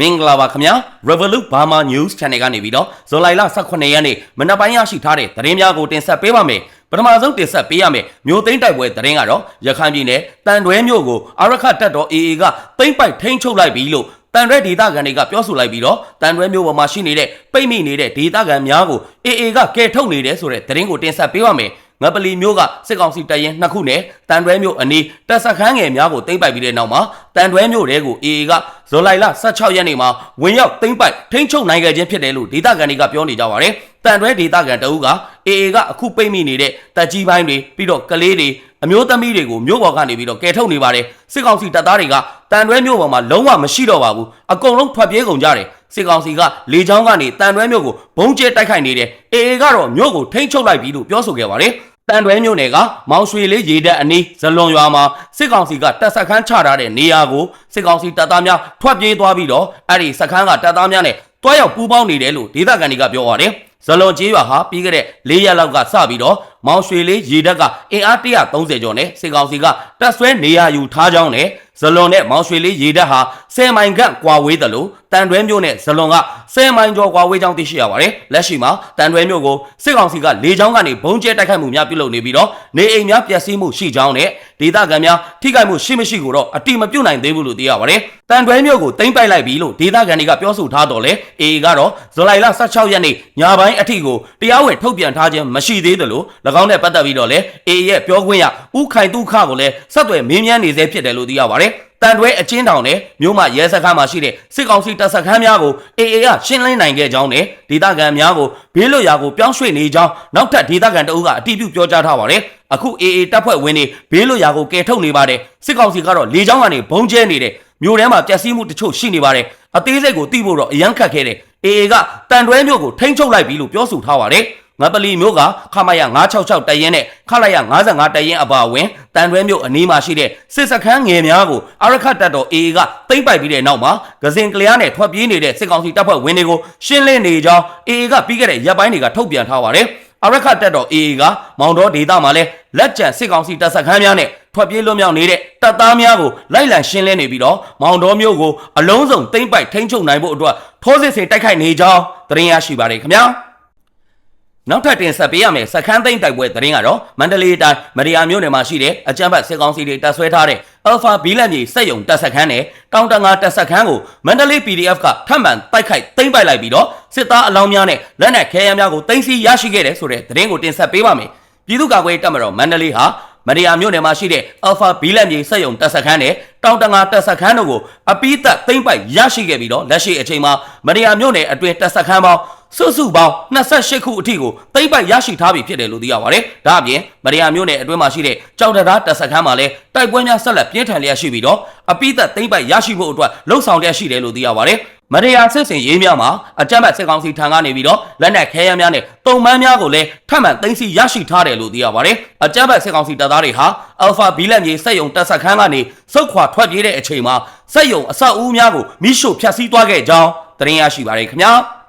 မင်္ဂလာပါခင်ဗျာ Revolut Burma News Channel ကနေပြီးတော့ဇွန်လလ18ရက်နေ့မနက်ပိုင်းရရှိထားတဲ့သတင်းများကိုတင်ဆက်ပေးပါမယ်ပထမဆုံးတင်ဆက်ပေးရမယ်မြို့သိမ်းတိုက်ပွဲသတင်းကတော့ရခိုင်ပြည်နယ်တန်တွဲမြို့ကိုအာရခတက်တော် AA ကသိမ်းပိုက်ထိန်းချုပ်လိုက်ပြီလို့တန်တွဲဒေသခံတွေကပြောဆိုလိုက်ပြီးတော့တန်တွဲမြို့ပေါ်မှာရှိနေတဲ့ပိတ်မိနေတဲ့ဒေသခံများကို AA ကကယ်ထုတ်နေတယ်ဆိုတဲ့သတင်းကိုတင်ဆက်ပေးပါမယ် ငပလီမျိုးကစစ်ကောင်စီတပ်ရင်နှစ်ခုနဲ့တန်တွဲမျိုးအနီးတပ်စခန်းငယ်များကိုသိမ်းပိုက်ပြီးတဲ့နောက်မှာတန်တွဲမျိုးတဲကို AA ကဇွန်လလ16ရက်နေ့မှာဝင်ရောက်သိမ်းပိုက်ထိန်းချုပ်နိုင်ခဲ့ခြင်းဖြစ်တယ်လို့ဒေသခံတွေကပြောနေကြပါတယ်။တန်တွဲဒေသခံတအုပ်က AA ကအခုပိတ်မိနေတဲ့တပ်ကြီးပိုင်းတွေပြီးတော့ကလေးတွေအမျိုးသမီးတွေကိုမြို့ပေါ်ကနေပြီးတော့ကယ်ထုတ်နေပါတယ်။စစ်ကောင်စီတပ်သားတွေကတန်တွဲမြို့ပေါ်မှာလုံးဝမရှိတော့ပါဘူး။အကုန်လုံးထွက်ပြေးကုန်ကြတယ်။စစ်ကောင်စီကလေကြောင်းကနေတန်တွဲမြို့ကိုဘုံကျဲတိုက်ခိုက်နေတယ်။ AA ကတော့မြို့ကိုထိန်းချုပ်လိုက်ပြီလို့ပြောဆိုခဲ့ပါတယ်။ တန်တွဲမြို့နယ်ကမောင်ရွှေလေးရေတပ်အနီးဇလွန်ရွာမှာစစ်ကောင်စီကတပ်စခန်းချထားတဲ့နေရာကိုစစ်ကောင်စီတပ်သားများထွက်ပြေးသွားပြီးတော့အဲ့ဒီစခန်းကတပ်သားများနဲ့တွားရောက်ပူးပေါင်းနေတယ်လို့ဒေသခံတွေကပြောပါတယ်ဇလွန်ကြီးရွာဟာပြီးခဲ့တဲ့၄ရက်လောက်ကစပြီးတော့မောင်ရွှေလေးရေတပ်ကအင်အား130ကျော်နဲ့စစ်ကောင်စီကတပ်ဆွဲနေရာယူထားကြောင်းနဲ့ ဇလွန်နဲ့မောင်ရွှေလေးရေတပ်ဟာ10မိုင်ခန့်ကွာဝေးတယ်လို့တန်တွဲမြို့နဲ့ဇလွန်က10မိုင်ကျော်ကွာဝေးကြောင်းသိရှိရပါတယ်လက်ရှိမှာတန်တွဲမြို့ကိုစစ်ကောင်စီကလေကြောင်းကနေဘုံကျဲတိုက်ခိုက်မှုများပြုလုပ်နေပြီးတော့နေအိမ်များပျက်စီးမှုရှိကြောင်းနဲ့ဒေသခံများထိခိုက်မှုရှိမရှိကိုတော့အတိမပြုတ်နိုင်သေးဘူးလို့သိရပါတယ်တန်တွဲမြို့ကိုတင်ပိုက်လိုက်ပြီလို့ဒေသခံတွေကပြောဆိုထားတော့လေအေကတော့ဇူလိုင်လ16ရက်နေ့ညပိုင်းအထိကိုတရားဝင်ထုတ်ပြန်ထားခြင်းမရှိသေးသလို၎င်းနဲ့ပတ်သက်ပြီးတော့လေအေရဲ့ပြောခွင့်ရဥခိုင်တုခကိုလည်းဆက်သွယ်မင်းမြန်းနေသေးဖြစ်တယ်လို့သိရပါတယ်တန်တွဲအချင်းတောင်နဲ့မြို့မရဲစခန်းမှာရှိတဲ့စစ်ကောင်စီတပ်စခန်းများကိုအေအေကရှင်းလင်းနိုင်ခဲ့ကြောင်းနဲ့ဒေသခံများကိုဘေးလွတ်ရာကိုပြောင်းရွှေ့နေကြောင်းနောက်ထပ်ဒေသခံတအုပ်ကအတည်ပြုပြောကြားထားပါတယ်အခုအေအေတပ်ဖွဲ့ဝင်တွေဘေးလွတ်ရာကိုကယ်ထုတ်နေပါတယ်စစ်ကောင်စီကတော့လေကြောင်းကနေဘုံကျဲနေတယ်မြို့ထဲမှာပျက်စီးမှုတချို့ရှိနေပါတယ်အသေးစိတ်ကိုသိဖို့တော့အရန်ခတ်ခဲ့တယ်အေအေကတန်တွဲမြို့ကိုထိန်းချုပ်လိုက်ပြီလို့ပြောဆိုထားပါတယ် ငပလီမျိုးကခမရ966တရင်နဲ့ခလိုက်ရ55တရင်အပါအဝင်တန်တွဲမျိုးအနီးမှာရှိတဲ့စစ်စခန်းငယ်များကိုအရခတ်တပ်တော် AA ကသိမ့်ပိုက်ပြီးတဲ့နောက်မှာဂဇင်ကလျားနဲ့ထွက်ပြေးနေတဲ့စစ်ကောင်စီတပ်ဖွဲ့ဝင်တွေကိုရှင်းလင်းနေကြောင်း AA ကပြီးခဲ့တဲ့ရက်ပိုင်းတွေကထုတ်ပြန်ထားပါတယ်အရခတ်တပ်တော် AA ကမောင်တော်ဒေသမှာလဲလက်ကျန်စစ်ကောင်စီတပ်စခန်းများနဲ့ထွက်ပြေးလွတ်မြောက်နေတဲ့တပ်သားများကိုလိုက်လံရှင်းလင်းနေပြီးတော့မောင်တော်မျိုးကိုအလုံးစုံသိမ့်ပိုက်ထိန်းချုပ်နိုင်ဖို့အတွက်ထိုးစစ်ဆင်တိုက်ခိုက်နေကြောင်းသတင်းရရှိပါတယ်ခင်ဗျာ နောက်ထပ်တင်ဆက်ပေးရမယ်စခန်းသိမ်းတိုက်ပွဲသတင်းကတော့မန္တလေးတိုင်းမရီယာမြို့နယ်မှာရှိတဲ့အကြမ်းဖက်စစ်ကောင်စီတွေတပ်ဆွဲထားတဲ့ Alpha ဘီလက်မြေစက်ယုံတပ်စခန်းနဲ့တောင်တငါတပ်စခန်းကိုမန္တလေး PDF ကထပ်မံတိုက်ခိုက်သိမ်းပိုက်လိုက်ပြီးတော့စစ်သားအလောင်းများနဲ့လက်နက်ခဲယမ်းများကိုတင်စီရရှိခဲ့တယ်ဆိုတဲ့သတင်းကိုတင်ဆက်ပေးပါမယ်ပြည်သူ့ကာကွယ်တပ်မတော်မန္တလေးဟာ မရီယာမြို့နယ်မှာရှိတဲ့ Alpha ဘီလက်မြေစက်ယုံတပ်စခန်းနဲ့တောင်တငါတပ်စခန်းတို့ကိုအပိသက်သိမ်းပိုက်ရရှိခဲ့ပြီးတော့လက်ရှိအချိန်မှာမရီယာမြို့နယ်အတွင်းတပ်စခန်းပေါင်းစုစုပေါင်း28ခုအထိကိုသိမ့်ပိုက်ရရှိထားပြီဖြစ်တယ်လို့သိရပါတယ်။ဒါအပြင်မရိယာမြို့နယ်အတွင်းမှာရှိတဲ့ကြောက်တရားတပ်စခန်းမှာလည်းတိုက်ပွဲများဆက်လက်ပြင်းထန်လျက်ရှိပြီးတော့အပိသက်သိမ့်ပိုက်ရရှိဖို့အတွက်လှုံ့ဆော်လျက်ရှိတယ်လို့သိရပါတယ်။ မရိယာစစ်စင်ရေးများမှာအကြမ်းဖက်စစ်ကောင်စီထံကနေပြီးတော့လက်နက်ခဲယမ်းများနဲ့တုံမန်းများကိုလည်းထပ်မံသိမ်းဆည်းရရှိထားတယ်လို့သိရပါတယ်။အကြမ်းဖက်စစ်ကောင်စီတပ်သားတွေဟာ Alpha ဘီလက်မြေစက်ယုံတပ်စခန်းကနေစုတ်ခွာထွက်ပြေးတဲ့အချိန်မှာစက်ယုံအဆောက်အဦများကိုမိရှို့ဖျက်ဆီးသွားခဲ့ကြောင်းသတင်းရရှိပါတယ်ခင်ဗျာ။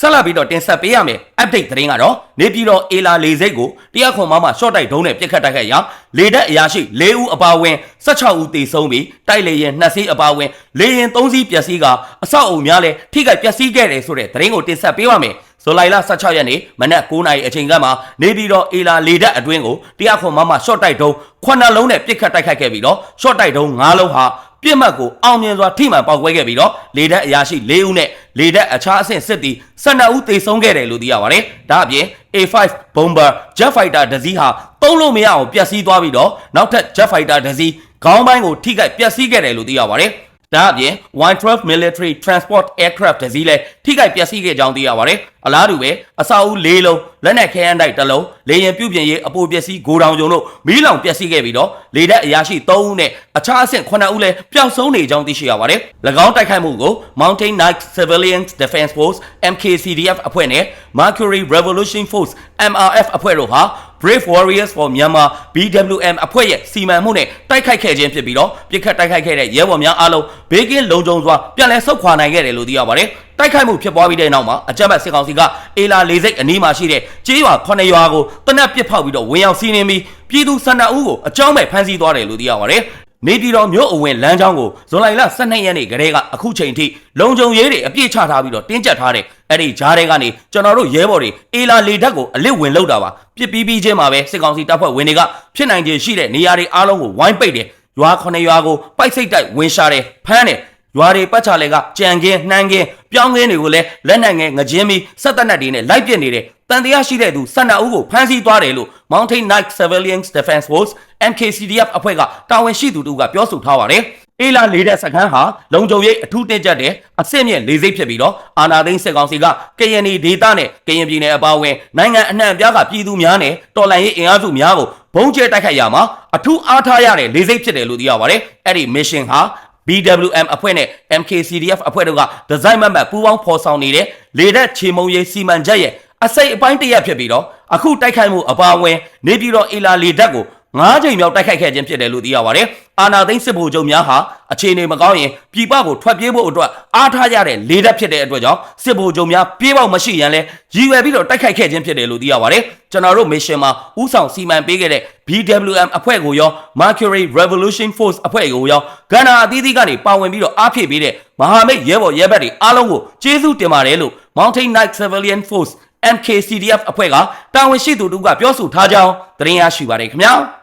ဆက်လက်ပြီးတော့တင်ဆက်ပေးရမယ် update သတင်းကတော့နေပြည်တော်အေလာလေစိတ်ကိုတရားခွန်မမ short တိုက်ဒုံးနဲ့ပြစ်ခတ်တိုက်ခိုက်ရာလေတပ်အရာရှိ၄ဦးအပါအဝင်16ဦးသေဆုံးပြီးတိုက်လေရင်2စီးအပါအဝင်လေရင်3စီးပျက်စီးကအဆောက်အုံများလည်းထိခိုက်ပျက်စီးခဲ့တယ်ဆိုတဲ့သတင်းကိုတင်ဆက်ပေးပါမယ်ဇူလိုင်လ16ရက်နေ့မနက်9:00နာရီအချိန်ကမှနေပြည်တော်အေလာလေတပ်အတွင်းကိုတရားခွန်မမ short တိုက်ဒုံး9လုံးနဲ့ပြစ်ခတ်တိုက်ခိုက်ခဲ့ပြီးတော့ short တိုက်ဒုံး9လုံးဟာ ပြစ်မှတ်ကိုအောင်မြင်စွာထိမှန်ပေါက်ကွဲခဲ့ပြီးတော့လေတပ်အရာရှိ၄ဦးနဲ့လေတပ်အခြားအဆင့်စစ်သည်12ဦးသေဆုံးခဲ့တယ်လို့သိရပါတယ်။ဒါအပြင် A5 bomber jet fighter တစ်စီးဟာသုံးလို့မရအောင်ပျက်စီးသွားပြီးတော့နောက်ထပ် jet fighter တစ်စီးခေါင်းပိုင်းကိုထိခိုက်ပျက်စီးခဲ့တယ်လို့သိရပါတယ်။ ဒါအပြင် Y12 military transport aircraft တစ်စီးလည်းထိခိုက်ပျက်စီးခဲ့ကြောင်းသိရပါတယ်။အလားတူပဲအစာအုပ်၄လုံးလက်နက်ခဲယမ်းတိုက်တစ်လုံးလေရင်ပြုတ်ပြင်ရေးအပိုပျက်စီးဂိုဒေါင်ကျုံတို့မီးလောင်ပျက်စီးခဲ့ပြီးတော့လေတပ်အရာရှိ3ဦးနဲ့အခြားအဆင့်9ဦးလည်းပျောက်ဆုံးနေကြောင်းသိရှိရပါတယ်။၎င်းတိုက်ခိုက်မှုကို Mountain Knight Civilian Defense Force MKCDF အဖွဲ့နဲ့ Mercury Revolution Force MRF အဖွဲ့တို့ဟာ Brave Warriors for Myanmar BWM အဖွဲ့ရဲ့စီမံမှုနဲ့တိုက်ခိုက်ခဲ့ခြင်းဖြစ်ပြီးတော့ပြစ်ခတ်တိုက်ခိုက်ခဲ့တဲ့ရဲဘော်များအားလုံးဘေးကင်းလုံခြုံစွာပြန်လည်ဆုတ်ခွာနိုင်ခဲ့တယ်လို့သိရပါတယ်။တိုက်ခိုက်မှုဖြစ်ပွားပြီးတဲ့နောက်မှာအကြမ်းဖက်စစ်ကောင်စီကအေလာလေးစိတ်အနီးမှာရှိတဲ့ကျေးရွာ9ရွာကိုတနက်ပစ်ဖောက်ပြီးတော့ဝင်ရောက်စီးနင်းပြီးပြည်သူ12ဦးကိုအကြောင်းမဲ့ဖမ်းဆီးသွားတယ်လို့သိရပါတယ်။ နေပြည်တော်မြို့အဝင်လမ်းကြောင်းကိုဇွန်လလ12ရက်နေ့ကတည်းကအခုချိန်ထိလုံခြုံရေးတွေအပြည့်ချထားပြီးတော့တင်းကျပ်ထားတဲ့အဲ့ဒီဂျားတွေကနေကျွန်တော်တို့ရဲဘော်တွေအေလာလေဓာတ်ကိုအလစ်ဝင်လောက်တာပါပြစ်ပြီးပြီးချင်းမှာပဲစစ်ကောင်စီတပ်ဖွဲ့ဝင်တွေကဖြစ်နိုင်ခြေရှိတဲ့နေရာတွေအားလုံးကိုဝိုင်းပိတ်တယ်ရွာခုနှစ်ရွာကိုပိုက်စိတ်တိုက်ဝင်ရှာတယ်ဖမ်းတယ်ရွာတွေပတ်ချလဲကကြံကင်းနှမ်းကင်းပြောင်းကင်းတွေကိုလည်းလက်နက်ငယ်ငကြင်းပြီးစက်တပ်နက်တွေနဲ့လိုက်ပစ်နေတယ်တန်တရားရှိတဲ့သူ12ဦးကိုဖမ်းဆီးသွားတယ်လို့ Mountain Knight Civilian Defense Force MKCDF အဖွဲ့ကတာဝန်ရှိသူတို့ကပြောဆိုထားပါတယ်။အေလာလေးတဲ့စခန်းဟာလုံခြုံရေးအထူးတင်ကြပ်တဲ့အဆင့်မြင့်လေးစိတ်ဖြစ်ပြီးတော့အာနာသိန်းစစ်ကောင်စီကကရင်နီဒေသနဲ့ကရင်ပြည်နယ်အပါအဝင်နိုင်ငံအနှံ့အပြားကပြည်သူများနဲ့တော်လှန်ရေးအင်အားစုများကိုဘုံကျဲတိုက်ခိုက်ရမှာအထူးအားထားရတဲ့လေးစိတ်ဖြစ်တယ်လို့သိရပါတယ်။အဲ့ဒီ mission ဟာ BWM အဖွဲ့နဲ့ MKCDF အဖွဲ့တို့ကဒီဇိုင်းမတ်မတ်ပူးပေါင်းဖော်ဆောင်နေတဲ့လေတပ်ချေမုံရေးစီမံချက်ရဲ့အစိတ်အပိုင်းတစ်ရက်ဖြစ်ပြီးတော့အခုတိုက်ခိုက်မှုအပါအဝင်နေပြည်တော်အေလာလေတပ်ကို ၅ချိန်မြောက်တိုက်ခိုက်ခဲ့ခြင်းဖြစ်တယ်လို့သိရပါတယ်။အာနာသိန်းစစ်ဗိုလ်ချုပ်များဟာအခြေအနေမကောင်းရင်ပြည်ပကိုထွက်ပြေးဖို့အတွက်အားထားရတဲ့လေတပ်ဖြစ်တဲ့အတွက်ကြောင့်စစ်ဗိုလ်ချုပ်များပြေးပေါက်မရှိရန်လဲရည်ရွယ်ပြီးတော့တိုက်ခိုက်ခဲ့ခြင်းဖြစ်တယ်လို့သိရပါတယ်။ကျွန်တော်တို့ mission မှာဥဆောင်စီမံပေးခဲ့တဲ့ BWM အဖွဲ့ကိုရော Mercury Revolution Force အဖွဲ့ကိုရောကဏ္ဍအသီးသီးကနေပါဝင်ပြီးတော့အားဖြည့်ပေးတဲ့မဟာမိတ်ရဲဘော်ရဲဘက်တွေအားလုံးကိုကျေးဇူးတင်ပါတယ်လို့ Mountain Knight Civilian Force MKCDF အဖွဲ့ကတာဝန်ရှိသူတို့ကပြောဆိုထားကြောင်းသတင်းရရှိပါတယ်ခင်ဗျာ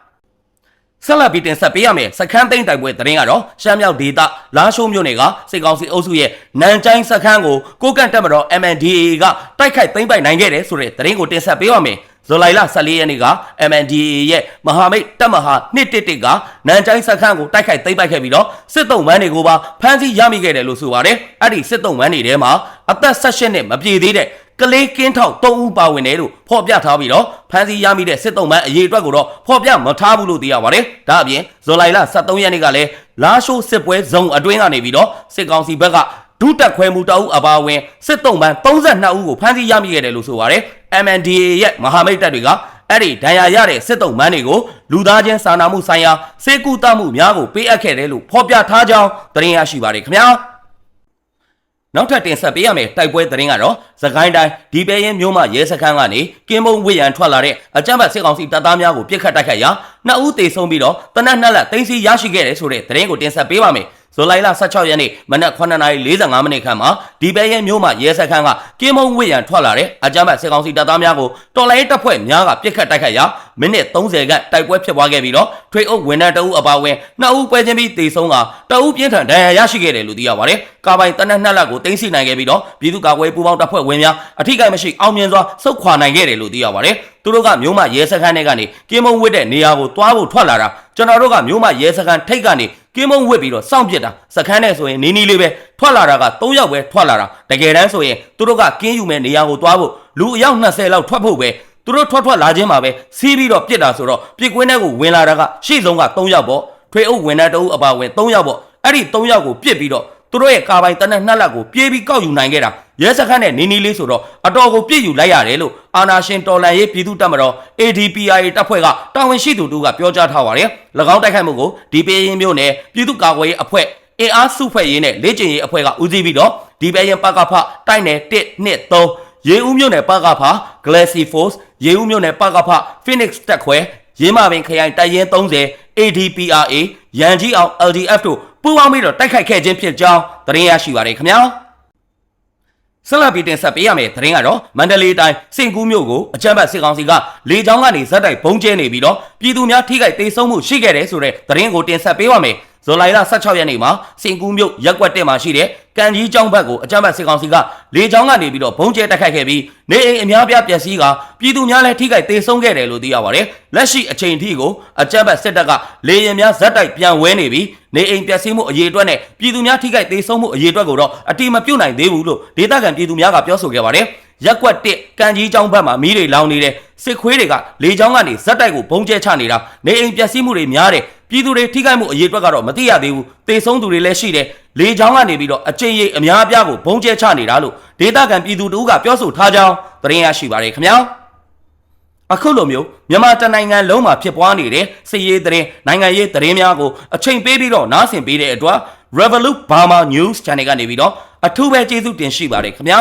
ဆက်လက်ပြီးတင်ဆက်ပေးရမယ်စခန်းသိမ်းတိုက်ပွဲသတင်းကတော့ရှမ်းမြောက်ဒေသလာရှိုးမြို့နယ်ကစစ်ကောင်စီအုပ်စုရဲ့နန်ကျိုင်းစခန်းကိုကိုကန့်တက်မတော် MNDAA ကတိုက်ခိုက်သိမ်းပိုက်နိုင်ခဲ့တယ်ဆိုတဲ့သတင်းကိုတင်ဆက်ပေးရမယ်ဇူလိုင်လ14ရက်နေ့က MNDAA ရဲ့မဟာမိတ်တပ်မဟာ111ကနန်ကျိုင်းစခန်းကိုတိုက်ခိုက်သိမ်းပိုက်ခဲ့ပြီးတော့စစ်တုံးမန်းတွေကိုပါဖမ်းဆီးရမိခဲ့တယ်လို့ဆိုပါတယ်အဲ့ဒီစစ်တုံးမန်းတွေထဲမှာအသက်16နှစ်မပြည့်သေးတဲ့ ကလေးကင်းထောက်၃ဦးပါဝင်တယ်လို့ဖော်ပြထားပြီးတော့ဖမ်းဆီးရမိတဲ့စစ်တုံးမန်းအရေးအတွက်ကိုတော့ဖော်ပြမထားဘူးလို့သိရပါတယ်။ဒါအပြင်ဇူလိုင်လ23ရက်နေ့ကလည်းလာရှိုးစစ်ပွဲဇုံအတွင်းကနေပြီးတော့စစ်ကောင်စီဘက်ကဒုတက်ခွဲမှုတအုပ်အပါအဝင်စစ်တုံးမန်း32ဦးကိုဖမ်းဆီးရမိခဲ့တယ်လို့ဆိုပါတယ်။ MNDAA ရဲ့မဟာမိတ်တပ်တွေကအဲ့ဒီဒဏ်ရာရတဲ့စစ်တုံးမန်းတွေကိုလူသားချင်းစာနာမှုဆိုင်ရာစေကူတမှုများကိုပေးအပ်ခဲ့တယ်လို့ဖော်ပြထားကြောင်းသတင်းရရှိပါတယ်ခင်ဗျာ။ နောက်ထပ်တင်ဆက်ပေးရမယ့်တိုက်ပွဲသတင်းကတော့သခိုင်းတိုင်းဒီပဲရင်မြို့မှရဲစခန်းကနေကင်းမုံဝေရန်ထွက်လာတဲ့အကြမ်းဖက်စစ်ကောင်စီတပ်သားများကိုပြစ်ခတ်တိုက်ခိုက်ရာနှစ်ဦးသေဆုံးပြီးတော့တနက်နှစ်လက်သိမ်းဆီးရရှိခဲ့တယ်ဆိုတဲ့သတင်းကိုတင်ဆက်ပေးပါမယ် ဇူလိုင်လ16ရက်နေ့မနက်9:45မိနစ်ခန့်မှာဒီပဲရဲမြို့မှာရဲစခန်းကကင်းမုံဝေရန်ထွက်လာတဲ့အကြမ်းဖက်စစ်ကောင်စီတပ်သားများကိုတော်လိုင်းတပ်ဖွဲ့များကပြစ်ခတ်တိုက်ခိုက်ရာမိနစ်30ခန့်တိုက်ပွဲဖြစ်ပွားခဲ့ပြီးတော့ထွေအုပ်ဝန်ထမ်းတအုပ်အပါအဝင်နှစ်ဦးပွဲချင်းပြီးတေဆုံးကတအုပ်ပြင်းထန်ဒဏ်ရာရရှိခဲ့တယ်လို့သိရပါတယ်။ကာပိုင်တနက်နှစ်လက်ကိုတင်စီနိုင်ခဲ့ပြီးတော့ပြည်သူ့ကာကွယ်ပူးပေါင်းတပ်ဖွဲ့ဝင်များအထိကိမရှိအောင်မြင်စွာစုခွာနိုင်ခဲ့တယ်လို့သိရပါတယ်။သူတို့ကမြို့မရဲစခန်းထဲကနေကင်းမုံဝစ်တဲ့နေရာကိုတွားဖို့ထွက်လာတာကျွန်တော်တို့ကမြို့မရဲစခန်းထိတ်ကနေ ကင်းမုံဝစ်ပြီးတော့စောင့်ပစ်တာစခန်းနဲ့ဆိုရင်နီးနီးလေးပဲထွက်လာတာက3ယောက်ပဲထွက်လာတာတကယ်တမ်းဆိုရင်သူတို့ကကင်းယူမဲ့နေရာကိုတွားဖို့လူအယောက်20လောက်ထွက်ဖို့ပဲသူတို့ထွက်ထွက်လာခြင်းမှာပဲစီးပြီးတော့ပြစ်တာဆိုတော့ပြစ်ကွင်းထဲကိုဝင်လာတာကရှေ့ဆုံးက3ယောက်ပေါ့ထွေအုပ်ဝင်တဲ့တအုပ်အပါဝင်3ယောက်ပေါ့အဲ့ဒီ3ယောက်ကိုပြစ်ပြီးတော့သူတို့ရဲ့ကာပိုင်တနက်နှစ်လက်ကိုပြေးပြီးကောက်ယူနိုင်ခဲ့တာ ရဲစခန်းနဲ့နီနီလေးဆိုတော့အတော်ကိုပြည့်ယူလိုက်ရတယ်လို့အာနာရှင်တော်လန်ရေးပြည်သူ့တပ်မတော် ADPRA တပ်ဖွဲ့ကတာဝန်ရှိသူတို့ကပြောကြားထားပါတယ်၎င်းတိုက်ခိုက်မှုကိုဒီပေးရင်မျိုးနဲ့ပြည်သူ့ကာကွယ်ရေးအဖွဲ့အင်အားစုဖွဲ့ရေးနဲ့လေ့ကျင့်ရေးအဖွဲ့ကဦးစီးပြီးတော့ဒီပဲရင်ပကဖတိုက်နယ်1 2 3ရေဦးမြို့နယ်ပကဖ Glassy Force ရေဦးမြို့နယ်ပကဖ Phoenix တက်ခွဲရင်းမာပင်ခရိုင်တိုက်ရင်30 ADPRA ရန်ကြီးအောင် LDF တို့ပူးပေါင်းပြီးတော့တိုက်ခိုက်ခဲ့ခြင်းဖြစ်ကြောင်းသတင်းရရှိပါတယ်ခင်ဗျာ ဆက်လက်ပြီးတင်ဆက်ပေးရမယ့်သတင်းကတော့မန္တလေးတိုင်းစင်ကူးမြို့ကိုအကြမ်းဖက်စစ်ကောင်စီကလေကြောင်းကနေဇက်တိုက်ဘုံကျဲနေပြီးတော့ပြည်သူများထိခိုက်ဒေဆုံးမှုရှိခဲ့တယ်ဆိုတဲ့သတင်းကိုတင်ဆက်ပေးပါမယ် ဇူလိုင်လ16ရက်နေ့မှာစင်ကူးမြို့ရက်ကွက်တက်မှာရှိတဲ့ကံကြီးကျောင်းဘက်ကိုအကြမ်းဖက်စစ်ကောင်စီကလေကြောင်းကနေပြီးတော့ဘုံကျဲတိုက်ခိုက်ခဲ့ပြီးနေအိမ်အများပြားပျက်စီးကပြည်သူများလည်းထိခိုက်ဒေဆုံးခဲ့တယ်လို့သိရပါတယ်လက်ရှိအချိန်ထိကိုအကြမ်းဖက်စစ်တပ်ကလေရင်များဇက်တိုက်ပြန်ဝဲနေပြီးနေအိမ်ပျက်စီးမှုအရေးအတွက်နဲ့ပြည်သူများထိခိုက်ဒေဆုံးမှုအရေးအတွက်ကိုတော့အတိမပြုတ်နိုင်သေးဘူးလို့ဒေသခံပြည်သူများကပြောဆိုခဲ့ပါတယ်ရက်ကွက်တစ်ကံကြီးကျောင်းဘက်မှာမီးတွေလောင်နေတယ်စစ်ခွေးတွေကလေချောင်းကနေဇက်တိုက်ကိုဘုံကျဲချနေတာနေအိမ်ပျက်စီးမှုတွေများတယ် ပြည်သူတွေထိခိုက်မှုအရေးအတွက်ကတော့မသိရသေးဘူးတေဆုံးသူတွေလည်းရှိတယ်လေချောင်းကနေပြီးတော့အကျဉ်းရိပ်အများအပြားကိုဘုံကျဲချနေတာလို့ဒေသခံပြည်သူတို့ကပြောဆိုထားကြောင်းသတင်းရရှိပါတယ်ခင်ဗျာအခုလိုမျိုးမြန်မာတနိုင်ငံလုံးမှာဖြစ်ပွားနေတဲ့စစ်ရေးသတင်းနိုင်ငံရေးသတင်းများကိုအချိန်ပေးပြီးတော့နားဆင်ပေးတဲ့အတွက် Revolut Burma News Channel ကနေပြီးတော့အထူးပဲကျေးဇူးတင်ရှိပါတယ်ခင်ဗျာ